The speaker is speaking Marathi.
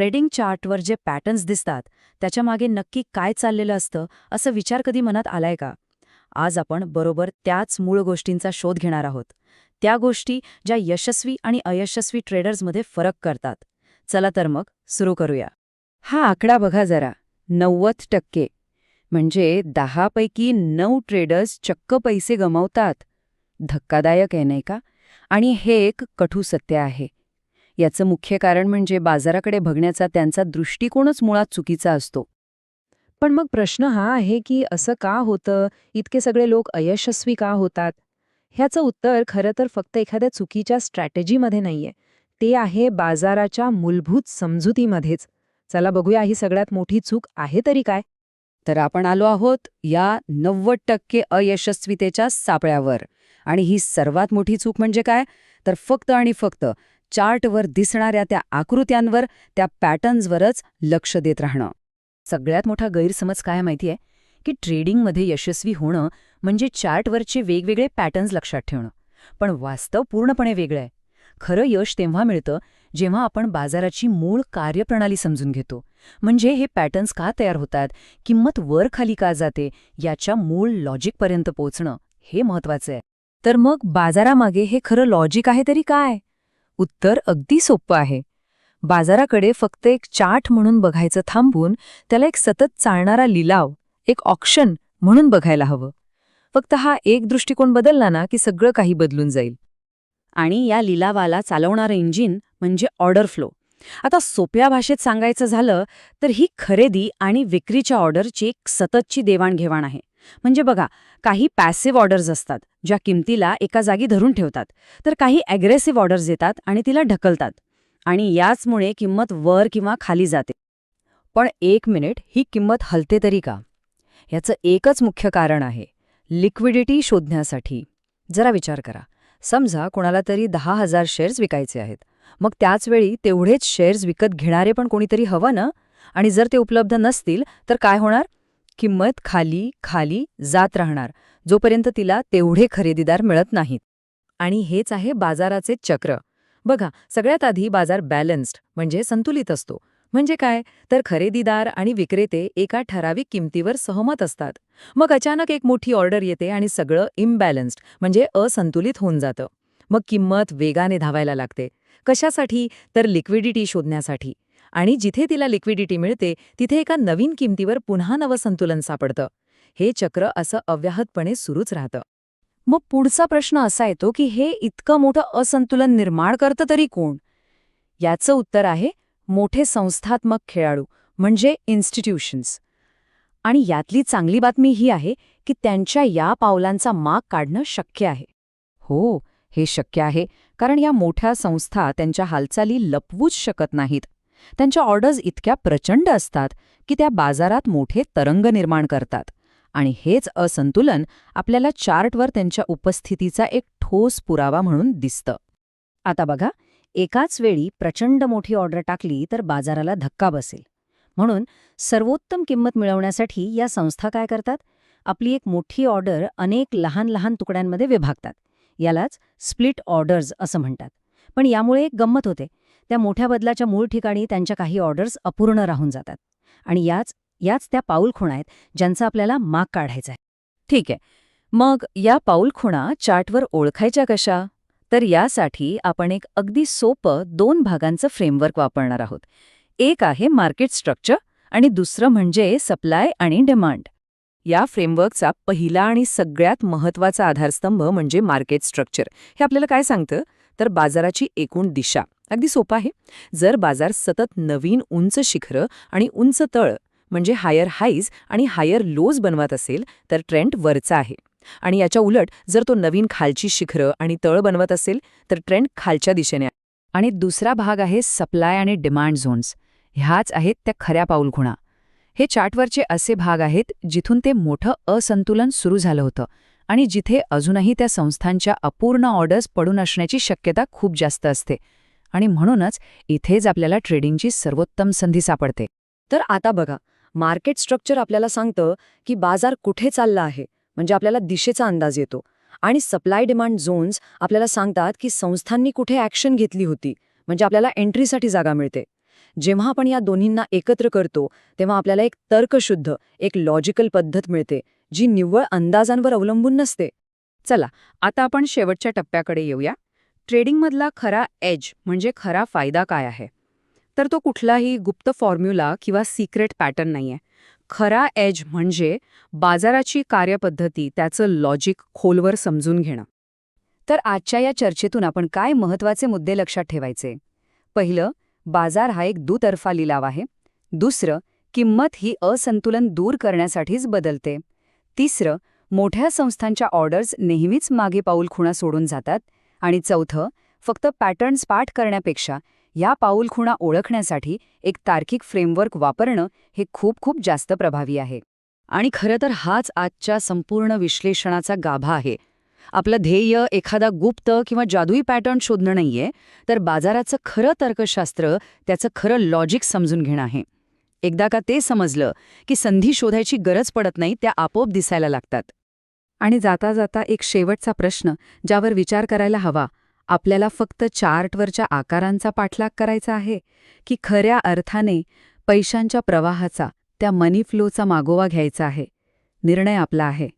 ट्रेडिंग चार्टवर जे पॅटर्न्स दिसतात त्याच्यामागे नक्की काय चाललेलं असतं असं विचार कधी मनात आलाय का? आज आपण बरोबर त्याच मूळ गोष्टींचा शोध घेणार आहोत. त्या गोष्टी ज्या यशस्वी आणि अयशस्वी ट्रेडर्समध्ये फरक करतात. चला तर मग सुरू करूया. हा आकडा बघा जरा. नव्वद टक्के. म्हणजे दहापैकी नऊ ट्रेडर्स चक्क पैसे गमावतात. धक्कादायक आहे नाही का? आणि हे एक कठू सत्य आहे. याचं मुख्य कारण म्हणजे बाजाराकडे बघण्याचा त्यांचा दृष्टिकोनच मुळात चुकीचा असतो. पण मग प्रश्न हा आहे की असं का होतं? इतके सगळे लोक अयशस्वी का होतात? ह्याचं उत्तर खरं तर फक्त एखाद्या चुकीच्या स्ट्रॅटेजीमध्ये नाहीये. ते आहे बाजाराच्या मूलभूत समजुतीमध्येच. चला बघूया ही सगळ्यात मोठी चूक आहे तरी काय? तर आपण आलो आहोत या नव्वद टक्के अयशस्वीतेच्या सापळ्यावर. आणि ही सर्वात मोठी चूक म्हणजे काय? तर फक्त आणि फक्त चार्टवर दिसणाऱ्या त्या आकृत्यांवर त्या पॅटर्न्सवरच लक्ष देत राहणं. सगळ्यात मोठा गैरसमज काय माहितीये? की ट्रेडिंगमध्ये यशस्वी होणं म्हणजे चार्टवरचे वेगवेगळे पॅटर्न्स लक्षात ठेवणं. पण वास्तव पूर्णपणे वेगळं आहे. खरं यश तेव्हा मिळतं जेव्हा आपण बाजाराची मूळ कार्यप्रणाली समजून घेतो. म्हणजे हे पॅटर्न्स का तयार होतात? किंमत वर खाली का जाते? याच्या मूळ लॉजिकपर्यंत पोहोचणं हे महत्वाचं आहे. तर मग बाजारामागे हे खरं लॉजिक आहे तरी काय? उत्तर अगदी सोपं आहे. बाजाराकडे फक्त एक चार्ट म्हणून बघायचं थांबून त्याला एक सतत चालणारा लिलाव एक ऑक्शन म्हणून बघायला हवं. फक्त हा एक दृष्टिकोन बदलला ना की सगळं काही बदलून जाईल. आणि या लिलावाला चालवणारं इंजिन म्हणजे ऑर्डर फ्लो. आता सोप्या भाषेत सांगायचं झालं तर ही खरेदी आणि विक्रीच्या ऑर्डरची एक सततची देवाणघेवाण आहे. म्हणजे बघा काही पॅसिव्ह ऑर्डर्स असतात ज्या किमतीला एका जागी धरून ठेवतात तर काही ॲग्रेसिव्ह ऑर्डर्स येतात आणि तिला ढकलतात. आणि याचमुळे किंमत वर किंवा खाली जाते. पण एक मिनिट ही किंमत हलते तरी का? याचं एकच मुख्य कारण आहे लिक्विडिटी शोधण्यासाठी. जरा विचार करा. समजा कोणाला तरी दहा हजार शेअर्स विकायचे आहेत. मग त्याचवेळी तेवढेच शेअर्स विकत घेणारे पण कोणीतरी हवं ना? आणि जर ते उपलब्ध नसतील तर काय होणार? किंमत खाली खाली जात राहणार जोपर्यंत तिला तेवढे खरेदीदार मिळत नाहीत. आणि हेच आहे बाजाराचे चक्र. बघा सगळ्यात आधी बाजार बॅलन्स्ड म्हणजे संतुलित असतो. म्हणजे काय? तर खरेदीदार आणि विक्रेते एका ठराविक किमतीवर सहमत असतात. मग अचानक एक मोठी ऑर्डर येते आणि सगळं इम्बॅलन्स्ड म्हणजे असंतुलित होऊन जातं. मग किंमत वेगाने धावायला लागते. कशासाठी? तर लिक्विडिटी शोधण्यासाठी. आणि जिथे तिला लिक्विडिटी मिळते तिथे एका नवीन किमतीवर पुन्हा नवं संतुलन सापडतं. हे चक्र असं अव्याहतपणे सुरूच राहतं. मग पुढचा प्रश्न असा येतो की हे इतकं मोठं असंतुलन निर्माण करतं तरी कोण? याचं उत्तर आहे मोठे संस्थात्मक खेळाडू म्हणजे इन्स्टिट्यूशन्स आणि यातली चांगली बातमी ही आहे की त्यांच्या या पावलांचा माग काढणं शक्य आहे. हो हे शक्य आहे कारण या मोठ्या संस्था त्यांच्या हालचाली लपवूच शकत नाहीत. त्यांच्या ऑर्डर्स इतक्या प्रचंड असतात की त्या बाजारात मोठे तरंग निर्माण करतात. आणि हेच असंतुलन आपल्याला चार्टवर त्यांच्या उपस्थितीचा एक ठोस पुरावा म्हणून दिसतं. आता बघा एकाच वेळी प्रचंड मोठी ऑर्डर टाकली तर बाजाराला धक्का बसेल. म्हणून सर्वोत्तम किंमत मिळवण्यासाठी या संस्था काय करतात? आपली एक मोठी ऑर्डर अनेक लहान लहान तुकड्यांमध्ये विभागतात. यालाच स्प्लिट ऑर्डर्स असं म्हणतात. पण यामुळे एक गंमत होते. त्या मोठ्या बदलाच्या मूळ ठिकाणी त्यांच्या काही ऑर्डर्स अपूर्ण राहून जातात. आणि याच याच त्या पाऊलखुणा आहेत ज्यांचा आपल्याला माग काढायचा आहे. ठीक आहे. मग या पाऊलखुणा चार्टवर ओळखायच्या कशा? तर यासाठी आपण एक अगदी सोपं दोन भागांचं फ्रेमवर्क वापरणार आहोत. एक आहे मार्केट स्ट्रक्चर आणि दुसरं म्हणजे सप्लाय आणि डिमांड या फ्रेमवर्कचा पहिला आणि सगळ्यात महत्त्वाचा आधारस्तंभ म्हणजे मार्केट स्ट्रक्चर हे आपल्याला काय सांगतं? तर बाजाराची एकूण दिशा. अगदी सोपं आहे. जर बाजार सतत नवीन उंच शिखरं आणि उंच तळ म्हणजे हायर हाईज आणि हायर लोज बनवत असेल तर ट्रेंड वरचा आहे. आणि याच्या उलट जर तो नवीन खालची शिखरं आणि तळ बनवत असेल तर ट्रेंड खालच्या दिशेने आहे. आणि दुसरा भाग आहे सप्लाय आणि डिमांड झोन्स ह्याच आहेत त्या खऱ्या पाऊलखुणा. हे चार्टवरचे असे भाग आहेत जिथून ते मोठं असंतुलन सुरू झालं होतं आणि जिथे अजूनही त्या संस्थांच्या अपूर्ण ऑर्डर्स पडून असण्याची शक्यता खूप जास्त असते. आणि म्हणूनच इथेच आपल्याला ट्रेडिंगची सर्वोत्तम संधी सापडते. तर आता बघा मार्केट स्ट्रक्चर आपल्याला सांगतं की बाजार कुठे चालला आहे म्हणजे आपल्याला दिशेचा अंदाज येतो. आणि सप्लाय डिमांड झोन्स आपल्याला सांगतात की संस्थांनी कुठे ॲक्शन घेतली होती म्हणजे आपल्याला एंट्रीसाठी जागा मिळते. जेव्हा आपण या दोन्हींना एकत्र करतो तेव्हा आपल्याला एक तर्कशुद्ध एक लॉजिकल पद्धत मिळते जी निव्वळ अंदाजांवर अवलंबून नसते. चला आता आपण शेवटच्या टप्प्याकडे येऊया. ट्रेडिंगमधला खरा एज म्हणजे खरा फायदा काय आहे? तर तो कुठलाही गुप्त फॉर्म्युला किंवा सिक्रेट पॅटर्न नाहीये. खरा एज म्हणजे बाजाराची कार्यपद्धती त्याचं लॉजिक खोलवर समजून घेणं. तर आजच्या या चर्चेतून आपण काय महत्त्वाचे मुद्दे लक्षात ठेवायचे? पहिलं बाजार हा एक दुतर्फा लिलाव आहे. दुसरं किंमत ही असंतुलन दूर करण्यासाठीच बदलते. तिसरं मोठ्या संस्थांच्या ऑर्डर्स नेहमीच मागे पाऊल खुणा सोडून जातात. आणि चौथं फक्त पॅटर्न्स पाठ करण्यापेक्षा या पाऊलखुणा ओळखण्यासाठी एक तार्किक फ्रेमवर्क वापरणं हे खूप खूप जास्त प्रभावी आहे. आणि खरं तर हाच आजच्या संपूर्ण विश्लेषणाचा गाभा आहे. आपलं ध्येय एखादा गुप्त किंवा जादुई पॅटर्न शोधणं नाहीये तर बाजाराचं खरं तर्कशास्त्र त्याचं खरं लॉजिक समजून घेणं आहे. एकदा का ते समजलं की संधी शोधायची गरज पडत नाही त्या आपोआप दिसायला लागतात. आणि जाता जाता एक शेवटचा प्रश्न ज्यावर विचार करायला हवा आपल्याला फक्त चार्टवरच्या आकारांचा पाठलाग करायचा आहे की खऱ्या अर्थाने पैशांच्या प्रवाहाचा त्या मनी फ्लोचा मागोवा घ्यायचा आहे? निर्णय आपला आहे.